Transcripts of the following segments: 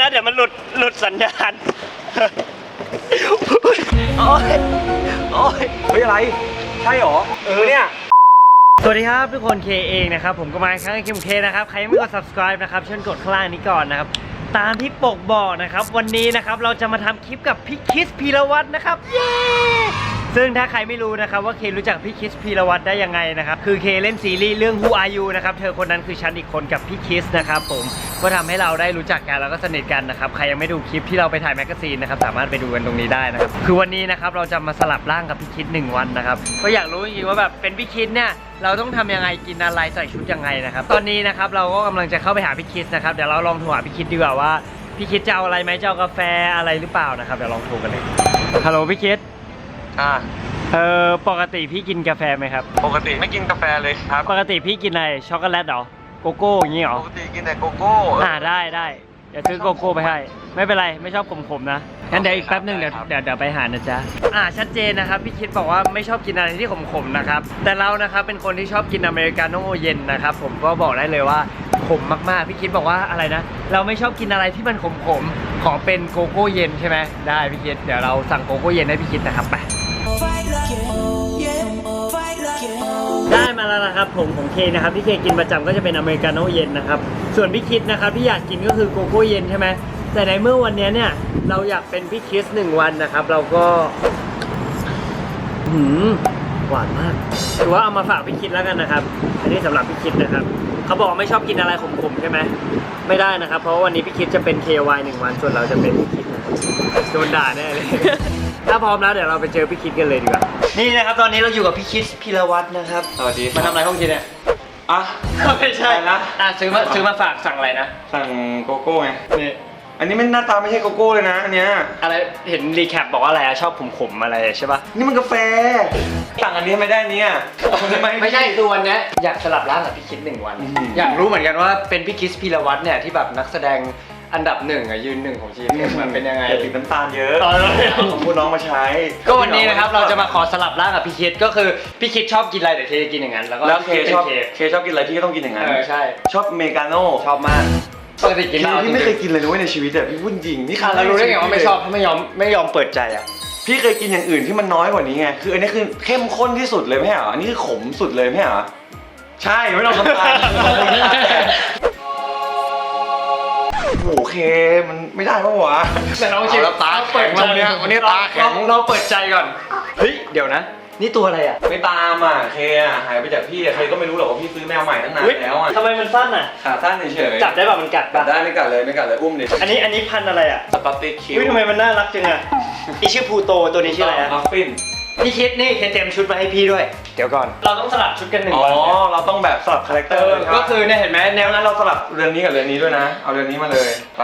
นะ เดี๋ยวมันหลุดหลุดสัญญาณ โอ้ยโอ้ยเฮ้ยอะไร ใช่หรอ เออเนี่ย สวัสดีครับทุกคนเคเองนะครับ ผมก็มาครั้งกับคิมเคนะครับ ใครไม่กด subscribe นะครับเชิญกดข้างล่างนี้ก่อนนะครับ ตามที่ปกบอกนะครับ วันนี้นะครับเราจะมาทำคลิปกับพี่คิสพีรวัตรนะครับ เย้ ซึ่งถ้าใครไม่รู้นะครับว่าเครู้จักพี่คิสพีรวัตรได้ยังไงนะครับ คือเคเล่นซีรีส์เรื่อง Who Are You นะครับ เธอคนนั้นคือฉันอีกคนกับพี่คิสนะครับผม ก็ทำให้เราได้รู้จักกันแล้วก็สนิทกันนะครับ ใครยังไม่ดูคลิปที่เราไปถ่ายแมกกาซีนนะครับ สามารถไปดูกันตรงนี้ได้นะครับ คือวันนี้นะครับเราจะมาสลับร่างกับพี่คิดหนึ่งวันนะครับ ก็อยากรู้จริงๆว่าแบบเป็นพี่คิดเนี่ยเราต้องทำยังไงกินอะไรใส่ชุดยังไงนะครับ ตอนนี้นะครับเราก็กำลังจะเข้าไปหาพี่คิดนะครับ เดี๋ยวเราลองโทรหาพี่คิดดีกว่าว่าพี่คิดจะเอาอะไรไหมจะเอากาแฟอะไรหรือเปล่านะครับ เดี๋ยวลองโทรกันเลย ฮัลโหลพี่คิด อ่าเออปกติพี่กินกาแฟไหมครับ ปกติไม่กินกาแฟเลยครับ ปกติพี่กินอะไรช็อกโกแลตเหรอโกโก้อย่างงี้เหรอปกติกินแต่โกโก้อ่าได้ได้เดี๋ยวซื้อโกโก้ไปให้ ไม่เป็นไรไม่ชอบขมๆนะงั้นเดี๋ยวอีกแป๊บหนึงเดี๋ยวเดี๋ยวเดี๋ยวไปหานะจ๊ะอ่าชัดเจนนะครับพี่คิดบอกว่าไม่ชอบกินอะไรที่ขมๆนะครับแต่เรานะครับเป็นคนที่ชอบกินอเมริกาโน่เย็นนะครับผมก็บอกได้เลยว่าขมมากๆพี่คิดบอกว่าอะไรนะ เราไม่ชอบกินอะไรที่มันขมๆขอเป็นโกโก้เย็นใช่ไหมได้พี่คิดเดี๋ยวเราสั่งโกโก้เย็นให้พี่คิดนะครับไป ได้มาแล้วนะครับผมของเคนะครับที่เคกินประจำก็จะเป็นอเมริกาโน่เย็นนะครับ ส่วนพี่คิดนะครับที่อยากกินก็คือโกโก้เย็นใช่ไหมแต่ในเมื่อวันนี้เนี่ยเราอยากเป็นพี่คิสหนึ่งวันนะครับ เราก็หืมหวานมากถือว่าเอามาฝากพี่คิดแล้วกันนะครับ อันนี้สำหรับพี่คิดนะครับ เขาบอกว่าไม่ชอบกินอะไรขมๆใช่ไหมไม่ได้นะครับ เพราะว่าวันนี้พี่คิดจะเป็น KY หนึ่งวันส่วนเราจะเป็นพี่คิดนะครับโดนด่าแน่เลย ถ้าพร้อมแล้วเดี๋ยวเราไปเจอพี่คิดกันเลยดีกว่า นี่นะครับตอนนี้เราอยู่กับพี่คิดพิรวัตรนะครับ สวัสดีมาทำอะไรห้องคิดเนี่ย อะ ไม่ใช่นะ อะซื้อมาซื้อมาฝากสั่งอะไรนะสั่งโกโก้ไง นี่อันนี้มันหน้าตาไม่ใช่โกโก้เลยนะอันเนี้ย อะไรเห็นรีแคปบอกว่าอะไรอะชอบขมๆอะไรใช่ปะนี่มันกาแฟ สั่งอันนี้ไม่ได้เนี่ยเอาคนนี้มาให้พี่ไม่ใช่คือวันเนี้ยอยากสลับร่างกับพี่คิดหนึ่งวัน อืม อยากรู้เหมือนกันว่าเป็นพี่คิสพีรวัตรเนี่ยที่แบบนักแสดง อันดับหนึ่งอะยืนหนึ่งของทีมเนี่ยมันเป็นยังไง อย่าติดน้ำตาลเยอะอ๋อเลยของคุณน้องมาใช้ก็วันนี้นะครับเราจะมาขอสลับร่างกับพี่คิดก็คือพี่คิดชอบกินอะไรเดี๋ยวเทจะกินอย่างนั้น แล้วก็แล้วเคพี่ดชอบป็นเคชอบกินอะไรพี่ก็ต้องกินอย่างนั้นเออใช่ชอบอเมริกาโน่ชอบมากปกติกินเหล้าพี่ไม่เคยกินเลยนะเว้ยในชีวิตอะพี่พูดจริงนี่อะเรารู้ได้ไงว่าไม่ชอบถ้าไม่ยอมไม่ยอมเปิดใจอะพี่เคยกินอย่างอื่นที่มันน้อยกว่านี้ไงคืออันนี้คือเข้มข้นที่สุดเลยไม่ใช่เหรออันนี้คือขมสุดเลยไม่ใช่เหรอใช่ไม่ต้องทำตาม โอ้โหเคมันไม่ได้ปะวะแต่น้องคิดเอาละตาแข็งวันเนี้ยวันนี้ตาแข็งเราเปิดใจก่อน เฮ้ย เดี๋ยวนะ นี่ตัวอะไรอะ ไม่ตามอะเคอะหายไปจากพี่อะเคก็ไม่รู้หรอกว่าพี่ซื้อแมวใหม่ตั้งนานแล้วอะทำไมมันสั้นอะ ขาสั้นเฉยๆจับได้ป่ะมันกัดจัป่ะบได้ไม่กัดเลยไม่กัดเลยอุ้มดิ อันนี้อันนี้พันธุ์อะไรอะสกอตติชคิวอุ้ยทำไมมันน่ารักจังอะอีชื่อพูโตตัวนี้ชื่ออะไรอะมัฟฟิน พี่คิดนี่เคเต็มชุดมาให้พี่ด้วย เดี๋ยวก่อน เราต้องสลับชุดกันหนึ่งอ๋อวันเนี่ยเราต้องแบบสลับคาแรคเตอร์ก็คือเนี่ยเห็นไหมแนแนววนั้นั้นนเราสลับเรือนนี้กับเรือนนี้ด้วยนะ เอาเรือนนี้มาเลยไป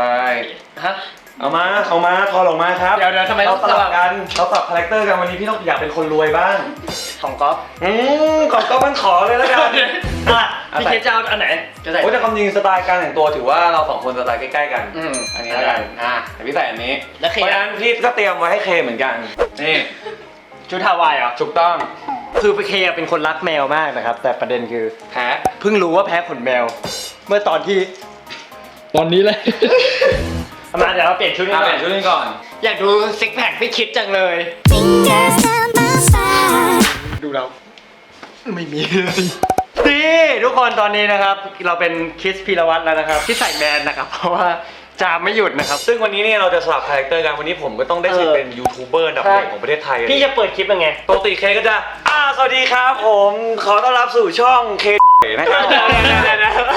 ฮะ เอามาเอามาทอลงมาครับเดี๋ยวเดี๋ยวทำไมเราต้องสสลัลับบ กันเราสลับคาแรคเตอร์กันวันนี้พี่ต้องอยากเป็นคนรวยบ้างของก๊อฟอืมขอก็มันขอเลยแล้วกัน อะพี่คิดจะเอาอันไหนจะใส่ โอ้แต่ความจริงสไตล์การแต่งตัวถือว่าเราสองคนสไตล์ใกล้ๆกันอืมอันนี้แล้วกันอะแต่พี่ใส่อันนี้แล้วเคเพราะฉะนั้นพี่ก็เตรียมไว้ให้เคเหมือนกันนี่ ชุดฮาวายเหรอ ถูกต้องคือเคเป็นคนรักแมวมากนะครับ แต่ประเด็นคือแพ้เพิ่งรู้ว่าแพ้ขนแมว เมื่อตอนที่ตอนนี้เลย มาเดี๋ยวเราเปลี่ยนชุดกันอะก่เปอลี่ยนนชุดนี้ก่อน อยากดูซิกแพคพี่คิดจังเลย Fingers down my spine. ดูเราไม่มีเลยนี่ทุกคนตอนนี้นะครับ เราเป็นคิสพีรวัตรแล้วนะครับ ที่ใส่แมสนะครับ เพราะว่า จามไม่หยุดนะครับ ซึ่งวันนี้เนี่ยเราจะสลับคาแรคเตอร์กันวันนี้ผมก็ต้องได้สิทธิ์เออเป็นยูทูบเบอร์อันดับหนึ่งของประเทศไทยพี่จะเปิดคลิปยังไงปกติเคก็จะอ่าสวัสดีครับ ผมขอต้อนรับสู่ช่องเคนะครับ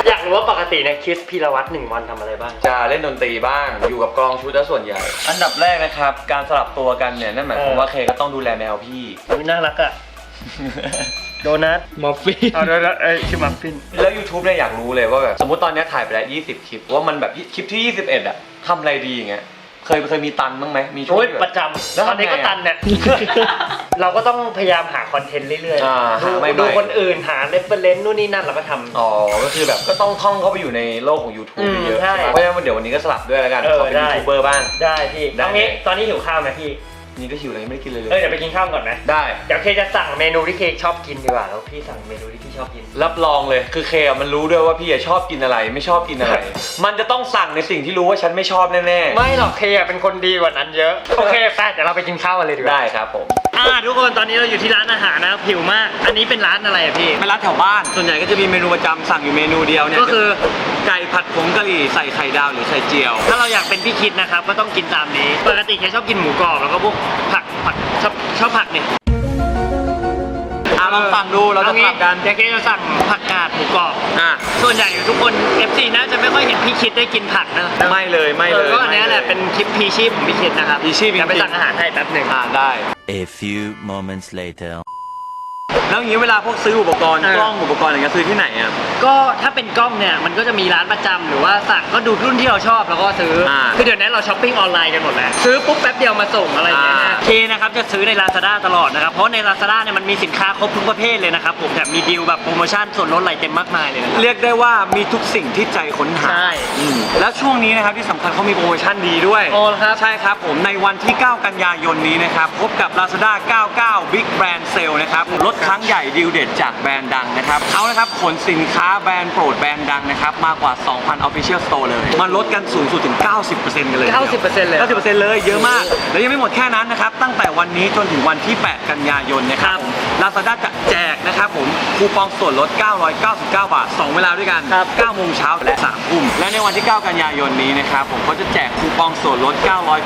อยากรู้ว่าปกติเนี่ยคิสพีรวัตรหนึ่งวันทำอะไรบ้าง จะเล่นดนตรีบ้างอยู่กับกองชุดซะส่วนใหญ่ อันดับแรกนะครับ การสลับตัวกันเนี่ยนั่นหมายความว่าเคก็ต้องดูแลแมวพี่อุ๊ยน่ารักอะ โดนัทมอฟฟี่เอาโดนัทเอ้ยชื่อมัฟฟิน แล้ว YouTube เนี่ยอยากรู้เลยว่าแบบสมมติตอนเนี้ยถ่ายไปแล้ว 20 คลิป ว่ามันแบบคลิปที่ 21 อะทำอะไรดีอย่างเงี้ยเคยเคยมีตันบ้างไหมมีช่วงโอ้ยที่ปแบบ ระจำแล้วตอนนี้ก็ทำไงอะตันเนี่ย เราก็ต้องพยายามหาคอนเทนต์เรื่อยอ่าๆหาใหม่ๆ ดูคนอื่นหาเรฟเฟรนซ์นู่นนี่นั่นเราก็ทำ อ๋อ ก็คือแบบก็ต้องท่องเข้าไปอยู่ในโลกของ YouTube อืมเยอะๆใช่เพราะฉะนั้นเดี๋ยววันนี้ก็สลับด้วยแล้วกันเออขอเป็นได้ ยูทูบเบอร์บ้าง ได้พี่ได้ เอางี้ตอนนี้หิวข้าวไหมพี่ นี่ก็หิวเลยไม่ได้กินเลยเลเอ้ยยเดี๋ยวไปกินข้าวก่อนไหมได้ เดี๋ยวเคจะสั่งเมนูที่เคชอบกินดีกว่าแล้วพี่สั่งเมนูที่พี่ชอบกิน รับรองเลยคือเคอะมันรู้ด้วยว่าพี่อะชอบกินอะไร ไม่ชอบกินอะไร มันจะต้องสั่งในสิ่งที่รู้ว่าฉันไม่ชอบแน่ไม่หรอกเคอะเป็นคนดีกว่านั้นเยอะ โอเคแฟนเดี๋ยวเราไปกินข้าวกันเลยดีๆกว่า ได้ครับผม อ่าทุกคนตอนนี้เราอยู่ที่ร้านอาหารนะครับหิวมาก อันนี้เป็นร้านอะไรอะพี่ ไม่ร้านแถวบ้าน ส่วนใหญ่ก็จะมีเมนูประจำสั่งอยู่เมนูเดียวเนี่ยก็คือไก่ผัดผงกะหรี่ใส่ไข่ดาวหรือไข่เจียว ถ้าเราอยากเป็นพี่คิดนะครับ ก็ต้องกินตามนี้ ปกติเคชอบกินหมูกรอบแล้วก็พวกผักผักชอบชอบผักเนี่ยอะลองสั่งดูเราจะองี้ผัดกัน เดี๋ยวเคจะสั่งผักกาดหมูกรอบ อะส่วนใหญ่ทุกคน FC น่าจะไม่ค่อยเห็นพี่คิดได้กินผักนะ ไม่เลยไม่เลยออก็อัน เนี้ยแหละเป็นคลิปพีชีพของพี่คิดนะครับพีชีพจริงๆเดี๋ยวไปสั่งอาหารให้แป๊บหนึ่ง อ่าได้ A few moments later. แล้วอย่างนี้เวลาพวกซื้ออุปกรณ์เออกล้องอุปกรณ์อะไรเงี้ยซื้อที่ไหนอะ ก็ถ้าเป็นกล้องเนี่ยมันก็จะมีร้านประจำหรือว่าสั่งก็ดูรุ่นที่เราชอบแล้วก็ซื้ออา คือเดี๋ยวนี้เราช้อปปิ้งออนไลน์กันหมดแล้วซื้อปุ๊บแป๊บเดียวมาส่งอะไรอย่างเงี้ยอ่านะ เคนะครับจะซื้อใน Lazada ตลอดนะครับ เพราะใน Lazada เนี่ยมันมีสินค้าครบทุกประเภทเลยนะครับผมแถมมีดีลแบบโปรโมชั่นส่วนลดอะไรเต็มมากมายเลยนะครับเรียกได้ว่ามีทุกสิ่งที่ใจค้นหา ใช่ อืมแล้วช่วงนี้นะครับที่สำคัญเขามีโปรโมชั่นดีด้วย โอ้ครับ ใช่ครับผมในวันที่ 9 กันยายนนี้นะครับ พบกับ Lazada 99 Big Brand Sale นะครับลดครั้งใหญ่ดีลเด็ดจากแบรนด์ดังนะครับเขานะครับขนสินค้าแบรนด์โปรดแบรนด์ดังนะครับมากกว่า 2,000 Official Store เลยมาลดกันสูงสุดถึง 90%กันเลย90%เลย 90%เลยเยอะมาก แล้วยังไม่หมดแค่นั้นนะครับ ตั้งแต่วันนี้จนถึงวันที่ 8 กันยายนนะครับ ผม Lazada จะแจกนะครับผมคูปองส่วนลด 999 บาท 2 เวลาด้วยกันครับ 9โมงเช้าและ3ทุ่มและในวันที่ 9 กันยายนนี้นะครับผมก็จะแจกคูปองส่วนลด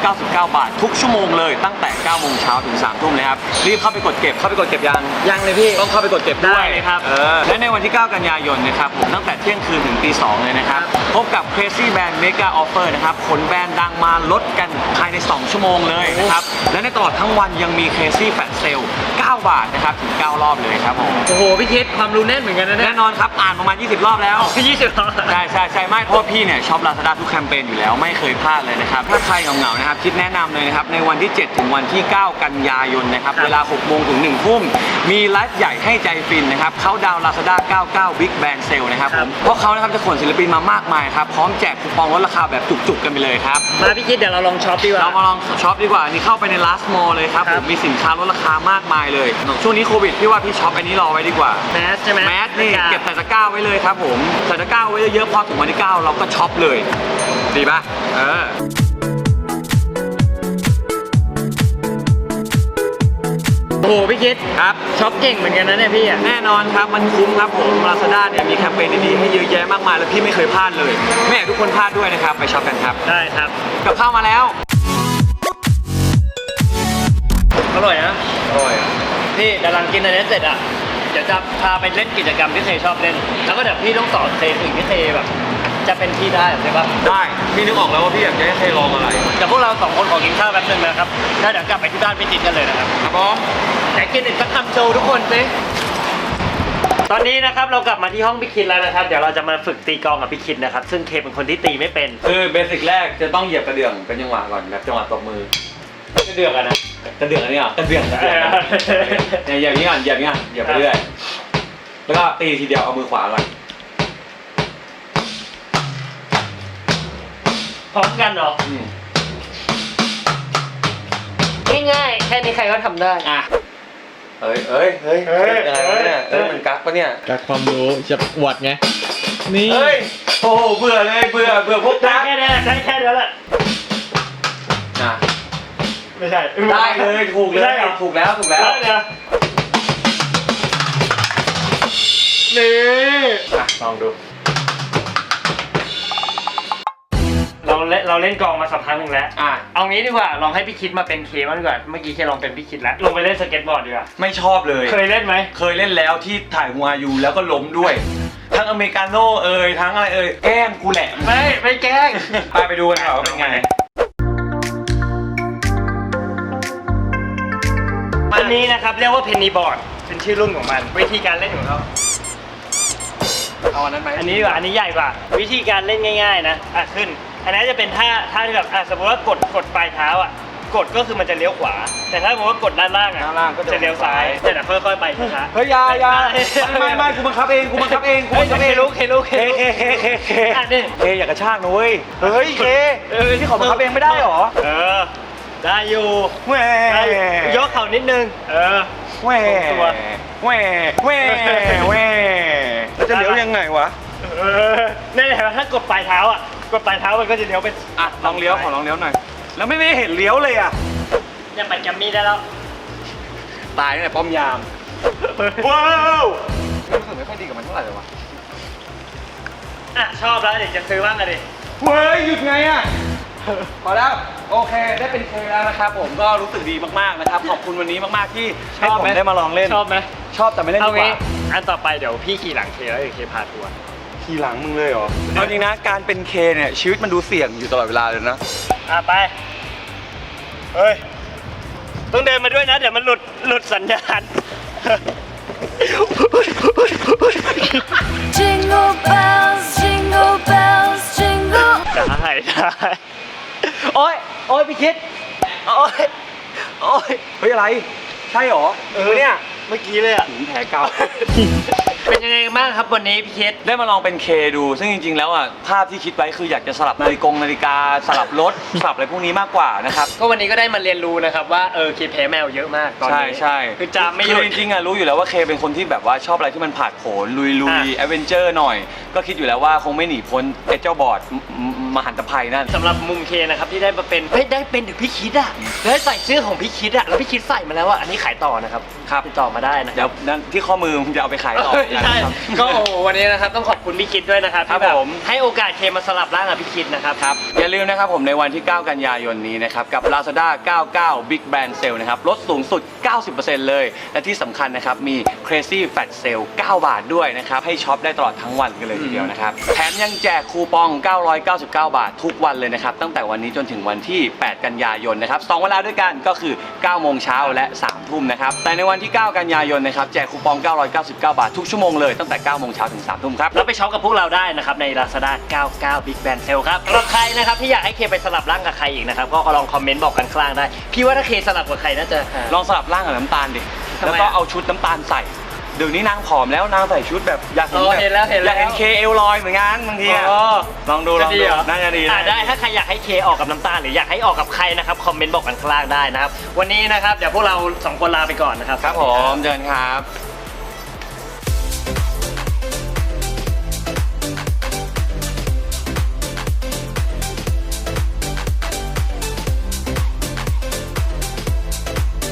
999 บาท ทุกชั่วโมงเลยตั้งแต่ 9 โมงเช้าถึง 3 ทุ่มเลยครับรีบเข้าไปกดเก็บเข้าไปกดเก็บยัง ยังเลยพี่ ต้องเข้าไปกดเก็บด้วยได้เลยครับเออและในวันที่ 9 กันยายนนะครับผมตั้งแต่เที่ยงคืนถึงตี 2 เลยนะครับ พบกับ Crazy Band Mega Offer นะครับขนแบรนด์ดังมาลดกันภายใน 2 ชั่วโมงเลยนะครับ และในตลอดทั้งวันยังมี Crazy Fat Sale 9 บาทนะครับถึง9รอบเลยครับผมโอ้โหพี่คิดความรู้แน่นเหมือนกันนะเนี่แน่ยนอนครับอ่านประมาณ 20 รอบแล้ว ยี่สิบใช่ใช่ใช่ไม่เพราะว่าพี่เนี่ยช็อปลาซาด้าทุกแคมเปญอยู่แล้วไม่เคยพลาดเลยนะครับ ถ้าใครเหงาๆนะครับคิดแนะนำเลยนะครับ ในวันที่ 7 ถึงวันที่ 9 กันยายนนะครับ เวลา 6 โมงถึง 1 ทุ่ม มีไลฟ์ใหญ่ให้ใจฟินนะครับเขาดาวลาซาด้า99 Big Band Sale นะครับผมเพราะเขานะครับจะขนศิลปินมามากมายครับพร้อมแจกคูปองลดราคาแบบจุกๆกันไปเลยครับ มาพี่คิดเดี๋ยวเราลองช็อปดีกว่า เรามาลองช็อปดีกว่านี่เข้าไปใน last mall เลยครับครัผบ มมีสินค้าลดราคามากมายเลยช่วงนี้โควิดพี่ว่าพี่ช็อปอันนี้รอไว้ดีกว่าแมสใช่ไหมแมสนี่เก็บใส่ตะกร้าไว้เลยครับผมใส่ตะกร้าไว้เยอะๆพอถึงวันที่9เราก็ช็อปเลยดีป่ะเออโอ้โหพี่คิดครับช็อปเก่งเหมือนกันนะเนี่ยพี่อะแน่นอนครับมันคุ้มครับผม Lazada เนี่ยมีแคมเปญดีๆให้เยอะแยะมากมาย แล้วพี่ไม่เคยพลาดเลยไม่อยากให้ทุกคนพลาดด้วยนะครับไปช็อปกันครับได้ครับกับข้าวมาแล้วอร่อยนะอร่อย พี่เดี๋ยวหลังกินอันนี้เสร็จอะเดี๋ยวจะพาไปเล่นกิจกรรมที่เคชอบเล่น แล้วก็เดี๋ยวพี่ต้องสอนเคสิ่งที่เคแบบ จะเป็นที่ได้ใช่ปะได้ พี่นึกออกแล้วว่าพี่อยากจะให้ใครลองอะไร เดี๋ยวพวกเราสองคนขอกินข้าวแป๊บนึงนะครับแล้วเดี๋ยวกลับไปที่บ้านพี่ติดกันเลยนะครับครับผมแต่กินอีกสักคำโชว์ทุกคนสิตอนนี้นะครับเรากลับมาที่ห้องพี่คิดแล้วนะครับ เดี๋ยวเราจะมาฝึกตีกลองกับพี่คิดนะครับ ซึ่งเคเป็นคนที่ตีไม่เป็น คือเบสิกแรกจะต้องเหยียบกระเดื่องเป็นจังหวะก่อนแบบจังหวะตบมือ จะเดือกอะนะกระเดื่องอันนี้เหรอกระเดื่องกระเดื่องเนี่ยเหยียบอย่างนี้ก่อนเหยียบอย่างนี้ก่อนเหยียบไปเรื่อยแล้วก็ตีทีเดียวเอามือขวาก่อนพร้อมกันเหรออืมง่ายๆแค่นี้ใครก็ทำได้ อะเอ้ยเอ้ยเฮ้ยเอ้ยยังไงวะเนี่ยเอ้เอ้ยยมันกักปะเนี่ยจากความรู้จะหวัดไง นี่ เฮ้ยโอ้โหเบื่อเลยเบื่อเบื่อพวกได้กักแค่นี้ได้แค่นี้แหละอะ ไม่ใช่ได้เลยถูกเลไม่ใช่ยหรอถูกแล้วถูกแล้วได้เลยนี่อะลองดู เราเล่นเราเล่นกลองมาสักพักหนึ่งแล้ว อะเอางี้ดีกว่าลองให้พี่คิดมาเป็นเคมางดีกว่าเมื่อกี้เคลองเป็นพี่คิดแล้วลงไปเล่นสเก็ตบอร์ดดีกว่าไม่ชอบเลย เคยเล่นไหมเคยเล่นแล้วที่ถ่ายหัวอยู่แล้วก็ล้มด้วย ทั้งอเมริกาโน่เอ่ยทั้งอะไรเอ่ยแกล้งกูแหละ ไม่ไม่แกล้ง ไปไปดูกันค่ะว่าเป็นไง อันนี้นะครับเรียกว่าเพนนีบอร์ดเป็นชื่อรุ่นของมัน วิธีการเล่นของเขาเอาอันนั้นไหมอันนี้ดีกว่าอันนี้ใหญ่กว่า วิธีการเล่นง่าย ๆ นะอะขึ้น อันนั้นจะเป็นท่าท่าที่แบบอะสมมติว่ากดกดปลายเท้าอะกดก็คือมันจะเลี้ยวขวา แต่ถ้าสมมติว่ากดด้านล่างอะด้านล่างก็จะจะเลี้ยวซ้ายแต่เดี๋ยวค่อยๆไปช้าๆเฮ้ยอยาอยาไม่ไม่ไม่กูบังคับเองกูบังคับเองกูเฮ้ยบังคับเคเองรู้เครู้เคเครู้เคเคเคเคอะนี่ เคอย่ากระชากนะเว้ยเฮ้ยเคเออที่ขอบังคับเองไม่ได้หรอ เออ ได้อยู่แหว่ได้ยกเข่านิดนึง เออ แหว่ตัว แหว่แหว่แหว่แล้วจะเลี้ยวยังไงวะเออนี่นแหละถ้ากดปลายเท้าอะ กดปลายเท้ามันก็จะเลี้ยวไปอะลองเลี้ยวขอลองเลี้ยวหน่อย แล้วไม่ได้เห็นเลี้ยวเลยอะเนี่ยไปแกมมี่ได้แล้ว ตายตั้งแต่ป้อมยาม ว้าวรู้สึกไม่ค่อยดีกับมันเท่าไหร่เลยวะ อะชอบแล้วเดี๋ยวจะซื้อบ้างกันดิเฮ้ยหยุดไงอะ พอแล้วโอเค ได้เป็นเคแล้วนะครับผมก็รู้สึกดีมากๆนะครับ ขอบคุณวันนี้มากๆที่ให้ผมได้มาลองเล่น ชอบไหมชอบแต่ไม่เล่นเอาดีกงี้ว่าอันต่อไปเดี๋ยวพี่ขี่หลังเคแล้วเดี๋ยวเคพาทัวร์ทีหลังมึงเลยเหรอเอาจริงนะการเป็นเคเนี่ยชีวิตมันดูเสี่ยงอยู่ตลอดเวลาเลยนะอะไปเฮ้ยต้องเดินมาด้วยนะ เดี๋ยวมันหลุดหลุดสัญญาณ Jingle bells, jingle bells, jingle. ได้ได้ โอ้ยโอ้ยพี่คิด โอ้ยโอ้ยเฮ้ยอะไร ใช่เหรอ เออเนี่ย เมื่อกี้เลยอะแผลเก่า เป็นยังไงกันบ้างครับวันนี้พี่คิดได้มาลองเป็นเคดู ซึ่งจริง ๆ แล้วอะ ภาพที่คิดไว้คืออยากจะสลับนาฬิกงนาฬิกา สลับรถ สลับอะไรพวกนี้มากกว่านะครับ ก็วันนี้ก็ได้มาเรียนรู้นะครับว่าเออเคแพ้แมวเยอะมากตอนใช่นี้ใช่คือจะไม่หยุคืดอจริงๆอะรู้อยู่แล้วว่าเคเป็นคนที่แบบว่าชอบอะไรที่มันผาดโผนลุยลุยอะ แอดเวนเจอร์หน่อย ก็คิดอยู่แล้วว่าคงไม่หนีพ้นไอ้เจ้าบอร์ด มมมหันตภัยนั่นสำหรับมุมเคนะครับที่ได้มาเป็นเฮ้ยได้เป็นถึงพี่คิดอะได้ใส่เสื้อของพี่คิดอะแล้วพี่คิดใส่มาแล้วอะอันนี้ขายต่อนะครับครับติดต่อมาได้นะเดี๋ยวนั่นที่ข้อมือมึงจะเอาไปขายต่อใช่นะครับก็โอ้โหวันนี้นะครับต้องขอบคุณพี่คิดด้วยนะครับครับที่แบบผมให้โอกาสเคมาสลับร่างกับพี่คิดนะครับครับอย่าลืมนะครับผมในวันที่ 9 กันยายนนี้นะครับกับ Lazada 99 Big Band Sale นะครับลดสูงสุด 90%เลย และที่สำคัญนะครับมี Crazy Fat Sale 9 บาทด้วยนะครับให้ช็อปได้ตลอดทั้งวันกันเลยทีเดียวนะครับแถมยังแจกคูปอง 999บาททุกวันเลยนะครับ ตั้งแต่วันนี้จนถึงวันที่ 8 กันยายนนะครับสองเวลาด้วยกันก็คือ 9 โมงเช้าและ3ทุ่มนะครับ แต่ในวันที่ 9 กันยายนนะครับแจกคูปอง 999 บาททุกชั่วโมงเลยตั้งแต่ 9 โมงเช้าถึง 3 ทุ่มครับ แล้วไปช็อปกับพวกเราได้นะครับใน Lazada 99 Big Band Sale ครับสำหรับใครนะครับที่อยากให้เคไปสลับร่างกับใครอีกนะครับก็ลองคอมเมนต์บอกกันข้างล่างได้ พี่ว่าถ้าเคสลับกับใครน่าจะหาลองสลับร่างกับน้ำตาลดิทำไมแล้วก็อะเอาชุดน้ำตาลใส่ เดี๋ยวนี้นางผอมแล้วนางใส่ชุดแบบอยากเห็นเออแบบเห็นแล้วเห็นแล้ว อยากเห็นเคเอลลอยเหมือนกันบางทีอะอ๋อลองดูลจะองดีดูเหรอน่าจะดีอ่านะได้ถ้าใครอยากให้เคออกกับน้ำตาลหรืออยากให้ออกกับใครนะครับคอมเมนต์บอกกันข้างล่างได้นะครับ วันนี้นะครับเดี๋ยวพวกเราสองคนลาไปก่อนนะครับ ครับผมเดินครับ